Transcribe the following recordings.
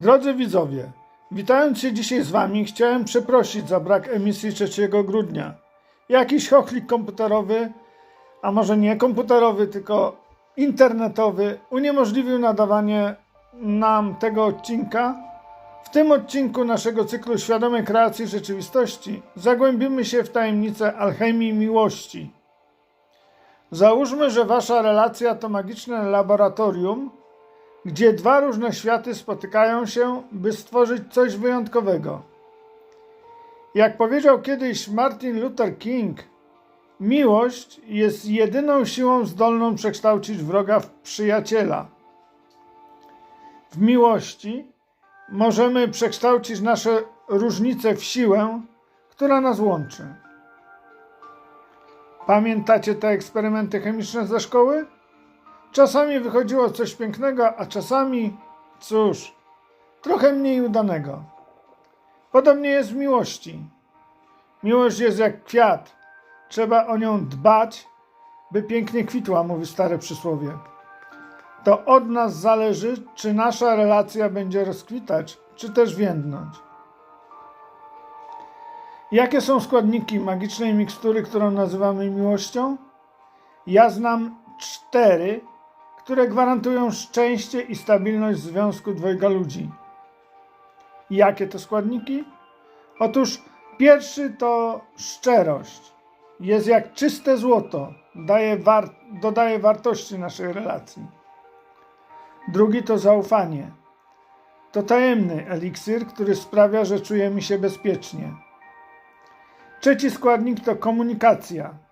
Drodzy widzowie, witając się dzisiaj z Wami, chciałem przeprosić za brak emisji 3 grudnia. Jakiś chochlik komputerowy, a może nie komputerowy, tylko internetowy, uniemożliwił nadawanie nam tego odcinka. W tym odcinku naszego cyklu Świadomej Kreacji Rzeczywistości zagłębimy się w tajemnicę alchemii miłości. Załóżmy, że Wasza relacja to magiczne laboratorium, gdzie dwa różne światy spotykają się, by stworzyć coś wyjątkowego. Jak powiedział kiedyś Martin Luther King, miłość jest jedyną siłą zdolną przekształcić wroga w przyjaciela. W miłości możemy przekształcić nasze różnice w siłę, która nas łączy. Pamiętacie te eksperymenty chemiczne ze szkoły? Czasami wychodziło coś pięknego, a czasami, cóż, trochę mniej udanego. Podobnie jest w miłości. Miłość jest jak kwiat. Trzeba o nią dbać, by pięknie kwitła, mówi stare przysłowie. To od nas zależy, czy nasza relacja będzie rozkwitać, czy też więdnąć. Jakie są składniki magicznej mikstury, którą nazywamy miłością? Ja znam cztery, które gwarantują szczęście i stabilność związku dwojga ludzi. Jakie to składniki? Otóż pierwszy to szczerość. Jest jak czyste złoto, daje war dodaje wartości naszej relacji. Drugi to zaufanie. To tajemny eliksir, który sprawia, że czujemy się bezpiecznie. Trzeci składnik to komunikacja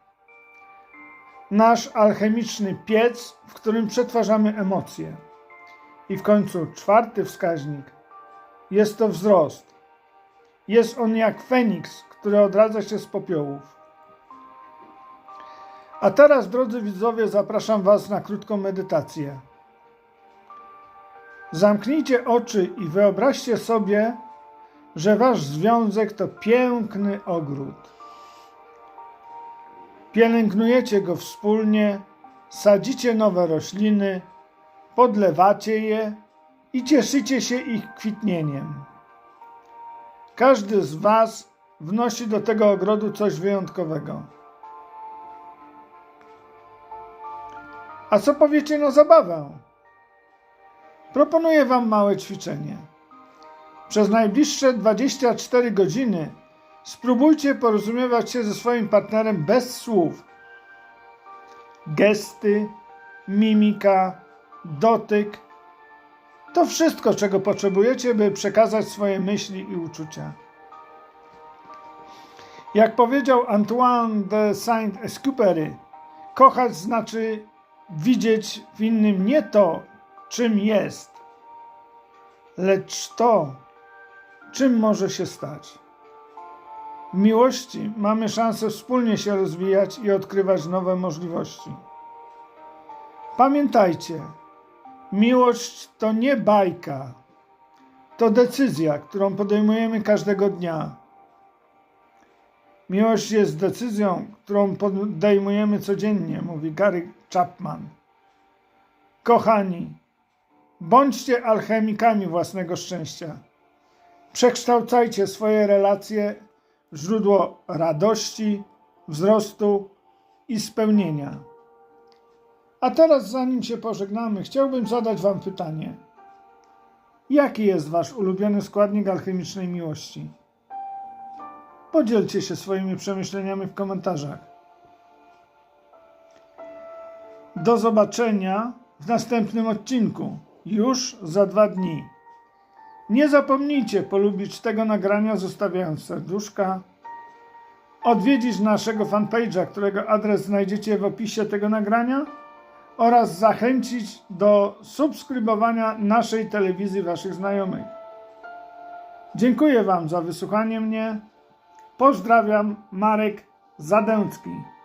nasz alchemiczny piec, w którym przetwarzamy emocje. I w końcu czwarty wskaźnik jest to wzrost. Jest on jak Feniks, który odradza się z popiołów. A teraz, drodzy widzowie, zapraszam Was na krótką medytację. Zamknijcie oczy i wyobraźcie sobie, że Wasz związek to piękny ogród. Pielęgnujecie go wspólnie, sadzicie nowe rośliny, podlewacie je i cieszycie się ich kwitnieniem. Każdy z Was wnosi do tego ogrodu coś wyjątkowego. A co powiecie na zabawę? Proponuję Wam małe ćwiczenie. Przez najbliższe 24 godziny Spróbujcie porozumiewać się ze swoim partnerem bez słów. Gesty, mimika, dotyk to wszystko, czego potrzebujecie, by przekazać swoje myśli i uczucia. Jak powiedział Antoine de Saint-Exupéry, kochać znaczy widzieć w innym nie to, czym jest, lecz to, czym może się stać. Miłości mamy szansę wspólnie się rozwijać i odkrywać nowe możliwości. Pamiętajcie, miłość to nie bajka, to decyzja, którą podejmujemy każdego dnia. Miłość jest decyzją, którą podejmujemy codziennie, mówi Gary Chapman. Kochani, bądźcie alchemikami własnego szczęścia. Przekształcajcie swoje relacje źródło radości, wzrostu i spełnienia. A teraz, zanim się pożegnamy, chciałbym zadać Wam pytanie. Jaki jest Wasz ulubiony składnik alchemicznej miłości? Podzielcie się swoimi przemyśleniami w komentarzach. Do zobaczenia w następnym odcinku, już za dwa dni. Nie zapomnijcie polubić tego nagrania, zostawiając serduszka, odwiedzić naszego fanpage'a, którego adres znajdziecie w opisie tego nagrania oraz zachęcić do subskrybowania naszej telewizji Waszych znajomych. Dziękuję Wam za wysłuchanie mnie. Pozdrawiam, Marek Zadęcki.